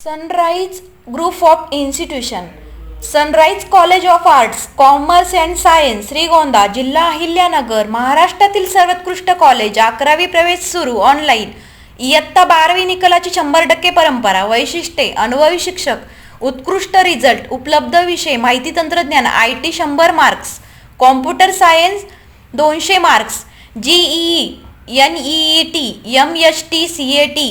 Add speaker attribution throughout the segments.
Speaker 1: Sunrise Group of Institution Sunrise College of Arts Commerce and Science Shrigonda जिल्हा अहिल्यानगर महाराष्ट्रातील सर्वोत्कृष्ट college अकरावी प्रवेश सुरू ऑनलाईन इयत्ता बारावी निकालाची शंभर टक्के परंपरा वैशिष्ट्ये अनुभवी शिक्षक उत्कृष्ट रिझल्ट उपलब्ध विषय माहिती तंत्रज्ञान आय टी शंभर मार्क्स कॉम्प्युटर सायन्स दोनशे marks JEE N E E T M S T C A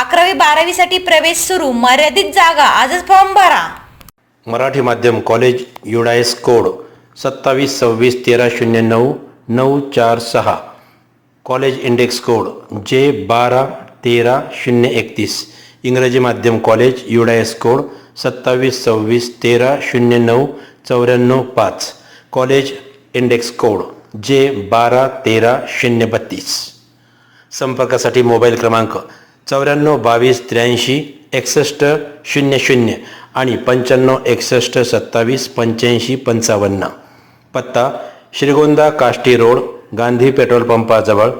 Speaker 1: अकरावी बारावीसाठी प्रवेश सुरू. मर्यादित जागा. आजच फॉर्म भरा.
Speaker 2: मराठी माध्यम कॉलेज युडायस कोड सत्तावीस सव्वीस तेरा शून्य नऊ नऊ चार सहा. कॉलेज इंडेक्स कोड जे बारा तेरा शून्य एकतीस. इंग्रजी माध्यम कॉलेज युडायस कोड सत्तावीस सव्वीस तेरा शून्य नऊ चौऱ्याण्णव पाच. कॉलेज इंडेक्स कोड जे बारा तेरा शून्य बत्तीस. संपर्कासाठी मोबाईल क्रमांक चौऱ्याण्णव बावीस त्र्याऐंशी एकसष्ट शून्य शून्य आणि पंच्याण्णव एकसष्ट सत्तावीस पंच्याऐंशी पंचावन्न. पत्ता श्रीगोंदा काष्टी रोड गांधी पेट्रोल पंपाजवळ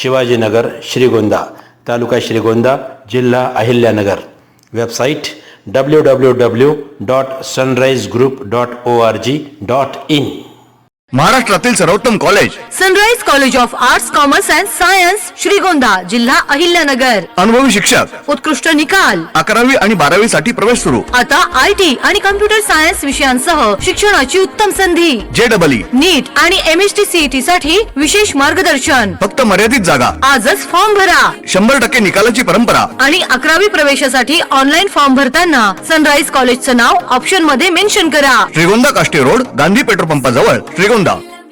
Speaker 2: शिवाजीनगर श्रीगोंदा तालुका श्रीगोंदा जिल्हा Ahilyanagar. Website W W W dot Sunrise group dot O R G dot in.
Speaker 3: महाराष्ट्रातील सर्वोत्तम college
Speaker 4: Sunrise College of Arts Commerce and Science Shrigonda जिल्हा अहिल्यानगर.
Speaker 3: अनुभवी शिक्षक.
Speaker 4: उत्कृष्ट निकाल.
Speaker 3: अकरावी आणि बारावी साठी प्रवेश सुरू.
Speaker 4: आता आय टी आणि कम्प्युटर सायन्स विषयांसह शिक्षणाची उत्तम संधी.
Speaker 3: जे डबल
Speaker 4: नीट आणि एम एस टी सीईटी साठी विशेष मार्गदर्शन.
Speaker 3: फक्त मर्यादित जागा.
Speaker 4: आजच फॉर्म भरा.
Speaker 3: शंभर टक्के निकालाची परंपरा.
Speaker 4: आणि अकरावी प्रवेशासाठी ऑनलाईन फॉर्म भरताना सनराइज कॉलेजचं नाव ऑप्शनमध्ये मेन्शन करा.
Speaker 3: श्रीगोंदा काष्टी रोड गांधी पेट्रोल पंपाजवळ. श्रीगोंदा. 싸운다.